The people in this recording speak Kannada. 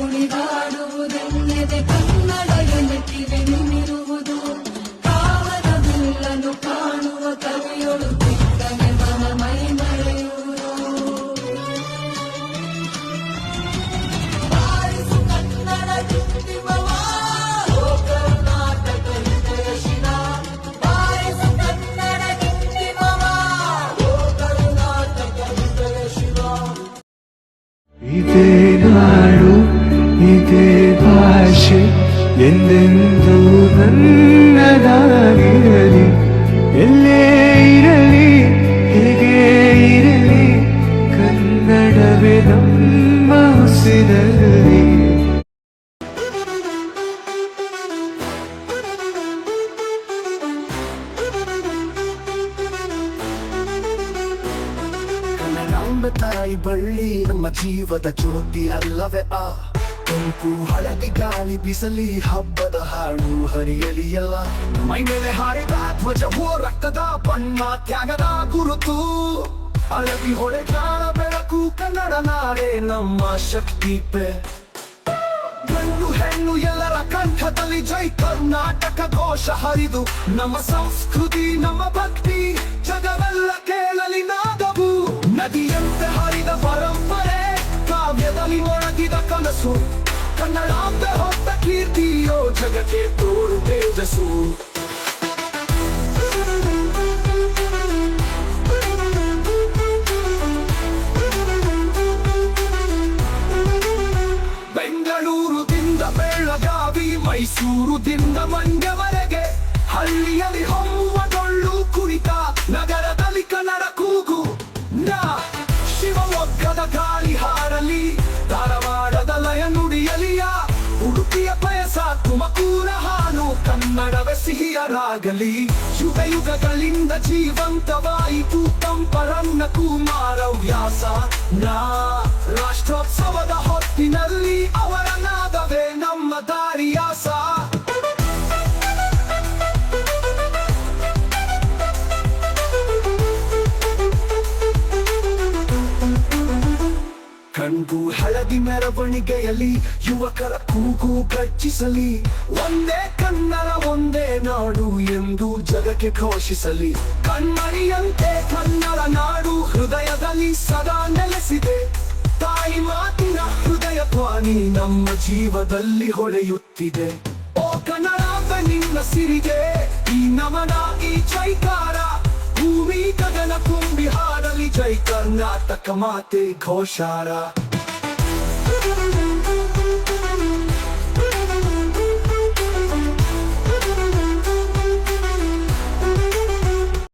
ಕುಣಿದಾಡುವುದೆನ್ನೆದೆ ಕನ್ನಡ ಎಲೆಕಿವೆ ನಿಮಿರುವುದು ಕಾವದ ಬಿಲ್ಲನ್ನು ಕಾಣುವ ಕವಿಯೊಳು ತಿಕ್ಕನೆ ಮನ ಮೈ ಮರೆಯುವುದು ಬಾರಿಸು ಕನ್ನಡ ಡಿಂಡಿಮವ, ಓ ಕರ್ನಾಟಕ ಹೃದಯ ಶಿರ. ಬಾರಿಸು ಕನ್ನಡ ಡಿಂಡಿಮವ, ಓ ಕರ್ನಾಟಕ ಹೃದಯ ಶಿರ. ಇದೇ ನಾಡು ಇದೇ ಭಾಷೆ ಎಂದೆಂದೂ ನನ್ನದಾಗಿರಲಿ ಎಲ್ಲೇ ಇರಲಿ ಹೇಗೆ ಇರಲಿ ಕನ್ನಡವೇ ನಮ್ಮ ಉಸಿರಲ್ಲಿ ಕನ್ನಡಾಂಬೆ ತಾಯಿ ಬಳ್ಳಿ ನಮ್ಮ ಜೀವದ ಜ್ಯೋತಿ ಅಲ್ಲವೇ ಆ ಕೆಂಪು ಹಳದಿ ಗಾಳಿ, ಬಿಸಲಿ, ಹಬ್ಬದ ಹಾಡು, ಹರಿಯಲಿ ಎಲ್ಲ. ಮೈ ಮೇಲೆ ಹಾರಿದ ಧ್ವಜವು, ರಕ್ತದ ಬಣ್ಣ, ತ್ಯಾಗದ ಗುರುತು. ಹಳದಿ ಕಾಣ ಬೆಳಕು, ಕನ್ನಡ ನಾಡೆ ನಮ್ಮ ಶಕ್ತಿ ಪೆ. ಗಂಡು, ಹೆಣ್ಣು, ಎಲ್ಲರ ಕಂಠದಲ್ಲಿ ಜೈ ಕರ್ನಾಟಕ ಘೋಷ ಹರಿದು. ನಮ್ಮ ಸಂಸ್ಕೃತಿ, ನಮ್ಮ ಭಕ್ತಿ, ಜಗವೆಲ್ಲ ಕೇಳಲಿ ನಾದವು. ನದಿಯಂತೆ ಹರಿದ ಪರಂಪರೆ, ಕಾವ್ಯದಲ್ಲಿ ಒಣಗಿದ ಕನಸು. ಕನ್ನಡಾಂಬೆ ಹೊತ್ತ ಕೀರ್ತಿಯೋ ಜಗಕ್ಕೆ ತೋರು ತೇಜಸ್ಸು. ಬೆಂಗಳೂರುದಿಂದ ಬೆಳಗಾವಿ ಮೈಸೂರುದಿಂದ ಮಂಡ್ಯವರೆಗೆ ಹಳ್ಳಿಯಲ್ಲಿ ಹೊಮ್ಮುವ ಗಾಳಿ ಹಾರಲಿ ಧಾರವಾಡದ ಲಯ ನುಡಿಯಲಿಯ? ಉಡುಪಿಯ ಪಯಸ ತುಮಕೂರ ಹಾನು ಕನ್ನಡವೇ ಸಿಹಿಯರಾಗಲಿ ಯುಗ ಯುಗಗಳಿಂದ ಜೀವಂತವಾಯಿತು ತಂಪರನ್ನ ಕುಮಾರ ವ್ಯಾಸ ನಾ ರಾಷ್ಟ್ರೋತ್ಸವದ ಕಣ್ಗೂ ಹಳದಿ ಮೆರವಣಿಗೆಯಲ್ಲಿ ಯುವಕರ ಕೂಗು ಕಚ್ಚಿಸಲಿ ಒಂದೇ ಕನ್ನಡ ಒಂದೇ ನಾಡು ಎಂದು ಜಗಕ್ಕೆ ಘೋಷಿಸಲಿ. ಕಣ್ಮರಿಯಂತೆ ಕನ್ನಡ ನಾಡು ಹೃದಯದಲ್ಲಿ ಸದಾ ನೆಲೆಸಿದೆ. ತಾಯಿ ಮಾತಿನ ಹೃದಯ ಧ್ವನಿ ನಮ್ಮ ಜೀವದಲ್ಲಿ ಹೊಳೆಯುತ್ತಿದೆ. ಓ ಕನ್ನಡ ನಿನ್ನ ಸಿರಿಗೆ. ಈ ನಮನ, ಈ ಕರ್ನಾಟಕ ಮಾತೆ ಘೋಷಾರ